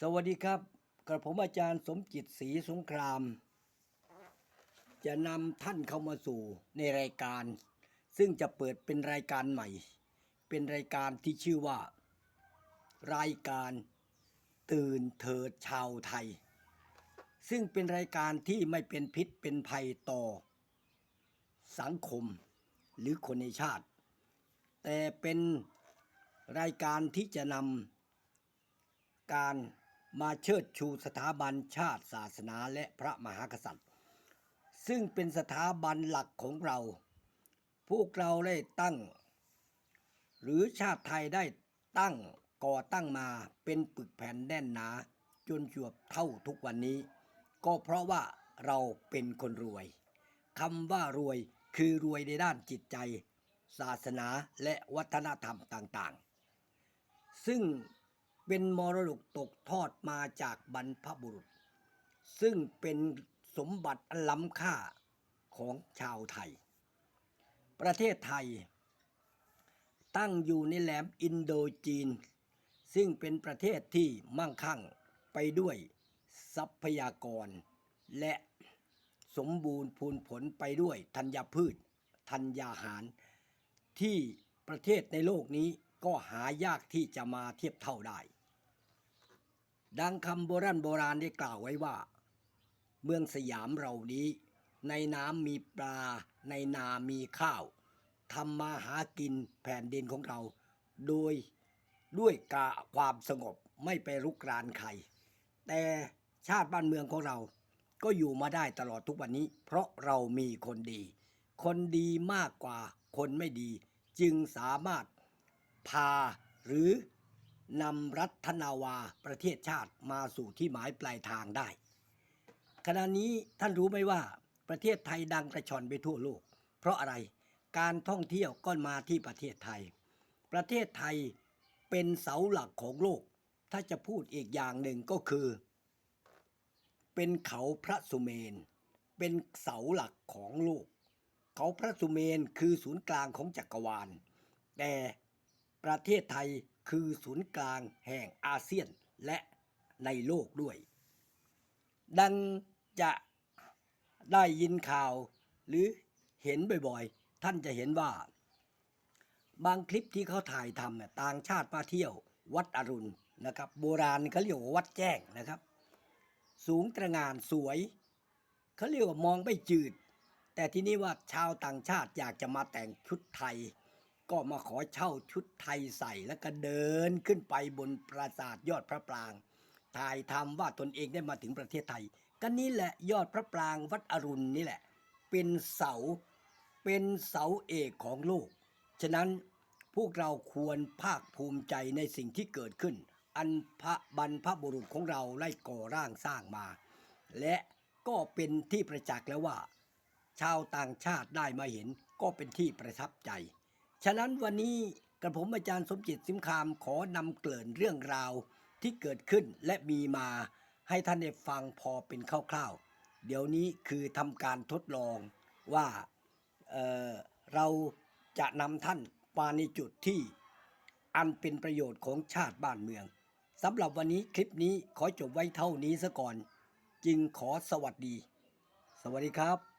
สวัสดีครับกระผมอาจารย์สมจิตศรีสงคราม จะนำท่านเข้ามาสู่ในรายการ ซึ่งจะเปิดเป็นรายการใหม่ เป็นรายการที่ชื่อว่า รายการตื่นเถิดชาวไทย ซึ่งเป็นรายการที่ไม่เป็นพิษเป็นภัยต่อ สังคมหรือคนในชาติ แต่เป็นรายการที่จะนำการ มาเชิดชูสถาบันชาติศาสนาและพระมหากษัตริย์ ซึ่งเป็นสถาบันหลักของเรา พวกเราได้ตั้ง หรือชาติไทยได้ตั้งก่อตั้งมาเป็นปึกแผ่นแน่นหนา จนจวบเท่าทุกวันนี้ ก็เพราะว่าเราเป็นคนรวยคำว่ารวยคือรวยในด้านจิตใจ ศาสนาและวัฒนธรรมต่างๆ ซึ่ง เป็นมรดกตกทอดมาจากบรรพบุรุษ ซึ่งเป็นสมบัติอล้ำค่าของชาวไทย ประเทศไทย ตั้งอยู่ในแหลมอินโดจีน ซึ่งเป็นประเทศที่มั่งคั่งไปด้วยทรัพยากร และสมบูรณ์พูนผลไปด้วยธัญพืช ธัญญาหาร ที่ประเทศในโลกนี้ก็หายากที่จะมาเทียบเท่าได้ ดังคำโบราณโบราณได้กล่าวไว้ว่า เมืองสยามเรานี้ ในน้ำมีปลา ในนามีข้าวทำมาหากินแผ่นดินของเรา โดยด้วยกาความสงบไม่ไปรุกรานใคร แต่ชาติบ้านเมืองของเรา ก็อยู่มาได้ตลอดทุกวันนี้ เพราะเรามีคนดี คนดีมากกว่าคนไม่ดี จึงสามารถพาหรือ นำรัฐนาวาประเทศชาติมาสู่ที่หมายปลายทางได้ ขณะนี้ท่านรู้ไหมว่าประเทศไทยดังกระชอนไปทั่วโลก เพราะอะไรการท่องเที่ยวก็มาที่ประเทศไทย ประเทศไทยเป็นเสาหลักของโลก ถ้าจะพูดอีกอย่างหนึ่งก็คือ เป็นเขาพระสุเมน เป็นเสาหลักของโลก เขาพระสุเมนคือศูนย์กลางของจักรวาล แต่ประเทศไทย คือศูนย์กลางแห่งอาเซียนและในโลกด้วย ดังจะได้ยินข่าวหรือเห็นบ่อยๆ ท่านจะเห็นว่า บางคลิปที่เขาถ่ายทำเนี่ยต่างชาติมาเที่ยว วัดอรุณนะครับ โบราณเขาเรียกว่าวัดแจ้งนะครับ สูงตระหงานสวยเขาเรียกว่ามองไม่จืด แต่ที่นี่ว่าชาวต่างชาติอยากจะมาแต่งชุดไทย ก็มาขอเช่าชุดไทยใส่แล้วก็เดินขึ้นไปบนปราสาทยอดพระปราง ถ่ายทำว่าตนเองได้มาถึงประเทศไทย ก็นี่แหละยอดพระปรางวัดอรุณนี่แหละ เป็นเสา เป็นเสาเอกของโลก ฉะนั้นพวกเราควรภาคภูมิใจในสิ่งที่เกิดขึ้น อันพระบรรพบุรุษของเราได้ก่อร่างสร้างมา และก็เป็นที่ประจักษ์แล้วว่า ชาวต่างชาติได้มาเห็นก็เป็นที่ประทับใจ ฉะนั้นวันนี้กระผมอาจารย์สมจิตสิมคามขอนำเกริ่นเรื่องราวที่เกิดขึ้นและมีมาให้ท่านได้ฟังพอเป็นคร่าวๆ เดี๋ยวนี้คือทำการทดลองว่าเเราจะนำท่านมาในจุดที่อันเป็นประโยชน์ของชาติบ้านเมืองสำหรับวันนี้คลิปนี้ขอจบไว้เท่านี้ซะก่อน จึงขอสวัสดี สวัสดีครับ